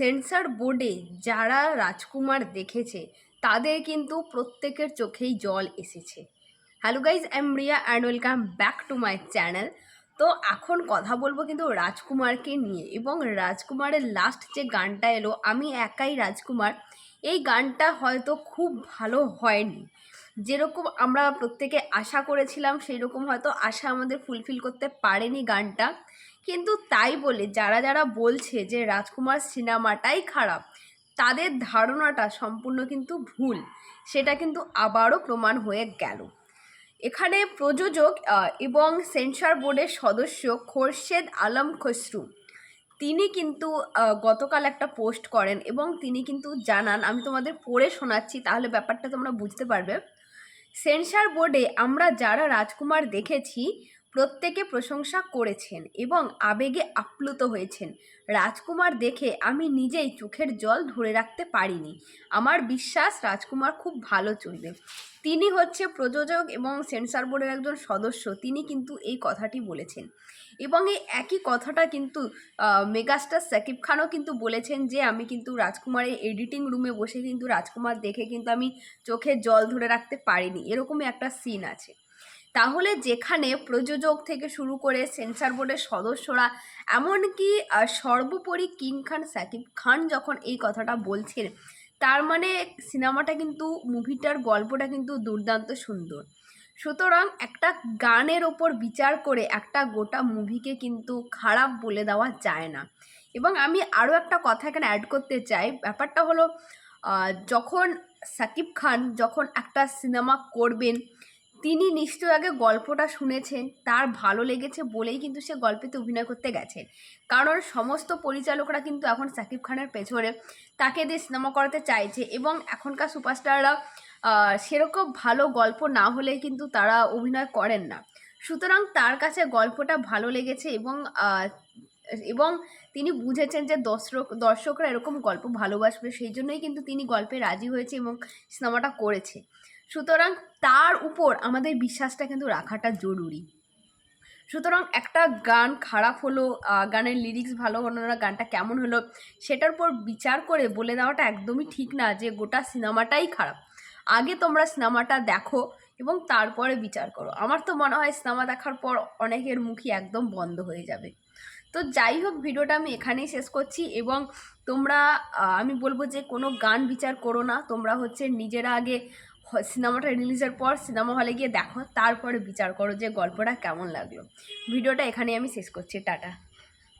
Sensor বোর্ডে যারা রাজকুমার দেখেছে, তাদের কিন্তু প্রত্যেকের চোখেই জল এসেছে। Hello guys I am Riya and welcome back to my channel তো এখন কথা বলব কিন্তু রাজকুমারকে নিয়ে এবং রাজকুমারের লাস্ট যে গানটা এলো, আমি একাই রাজকুমার, এই গানটা হয়তো খুব ভালো হয়নি। যেরকম আমরা প্রত্যেকে আশা করেছিলাম সেই রকম হয়তো আশা আমাদের ফুলফিল করতে পারেনি গানটা। কিন্তু তাই বলে যারা যারা বলছে যে রাজকুমার সিনেমাটাই খারাপ, তাদের ধারণাটা সম্পূর্ণ কিন্তু ভুল। সেটা কিন্তু আবারও প্রমাণ হয়ে গেল। এখানে প্রযোজক এবং সেন্সর বোর্ডের সদস্য খোরশেদ আলম খসরু। তিনি কিন্তু গতকাল একটা পোস্ট করেন এবং তিনি কিন্তু জানান, আমি তোমাদের পড়ে শোনাচ্ছি, তাহলে ব্যাপারটা তোমরা বুঝতে পারবে। সেন্সার বোর্ডে আমরা যারা রাজকুমার দেখেছি প্রত্যেকে প্রশংসা করেছেন এবং আবেগে আপ্লুত হয়েছেন। রাজকুমার দেখে আমি নিজেই চোখের জল ধরে রাখতে পারিনি। আমার বিশ্বাস, রাজকুমার খুব ভালো চলবে। তিনি হচ্ছে প্রযোজক এবং সেন্সর বোর্ডের একজন সদস্য। তিনি কিন্তু এই কথাটি বলেছেন। এবং এই একই কথাটা কিন্তু মেগাস্টার সাকিব খানও কিন্তু বলেছেন যে, আমি কিন্তু রাজকুমারের এডিটিং রুমে বসে কিন্তু রাজকুমার দেখে কিন্তু আমি চোখে জল ধরে রাখতে পারিনি। এরকমই একটা সিন আছে। তাহলে যেখানে প্রযোজক থেকে শুরু করে সেন্সর বোর্ডের সদস্যরা, এমনকি সর্বোপরি কিং খান, সাকিব খান যখন এই কথাটা বলছেন, তার মানে সিনেমাটা কিন্তু, মুভিটার গল্পটা কিন্তু দুর্দান্ত সুন্দর। সুতরাং একটা গানের ওপর বিচার করে একটা গোটা মুভিকে কিন্তু খারাপ বলে দেওয়া যায় না। এবং আমি আরও একটা কথা এখানে অ্যাড করতে চাই, ব্যাপারটা হলো যখন সাকিব খান যখন একটা সিনেমা করবেন তিনি নিশ্চয় আগে গল্পটা শুনেছেন, তার ভালো লেগেছে বলেই কিন্তু সে গল্পেতে অভিনয় করতে গেছেন। কারণ সমস্ত পরিচালকরা কিন্তু এখন সাকিব খানের পেছনে। তাকে দিয়ে সিনেমা করাতে চাইছে এবং এখনকার সুপারস্টাররা সেরকম ভালো গল্প না হলে কিন্তু তারা অভিনয় করেন না। সুতরাং তার কাছে গল্পটা ভালো লেগেছে এবং এবং তিনি বুঝেছেন যে দর্শক, দর্শকরা এরকম গল্প ভালোবাসবে, সেই জন্যই কিন্তু তিনি গল্পে রাজি হয়েছে এবং সিনেমাটা করেছে। সুতরাং তার উপর আমাদের বিশ্বাসটা কিন্তু রাখাটা জরুরি। সুতরাং একটা গান খারাপ হলো গানের লিরিক্স ভালো হলো না, গানটা কেমন হলো, সেটার উপর বিচার করে বলে দেওয়াটা একদমই ঠিক না যে গোটা সিনেমাটাই খারাপ। আগে তোমরা সিনেমাটা দেখো এবং তারপরে বিচার করো। আমার তো মনে হয় সিনেমা দেখার পর অনেকের মুখই একদম বন্ধ হয়ে যাবে। তো যাই হোক, ভিডিওটা আমি এখানেই শেষ করছি এবং তোমরা আমি বলব যে কোনো গান বিচার করো না। তোমরা হচ্ছে নিজেরা আগে সিনেমাটা রিলিজের পর সিনেমা হলে গিয়ে দেখো, তারপরে বিচার করো যে গল্পটা কেমন লাগল। ভিডিওটা এখানেই আমি শেষ করছি, টাটা।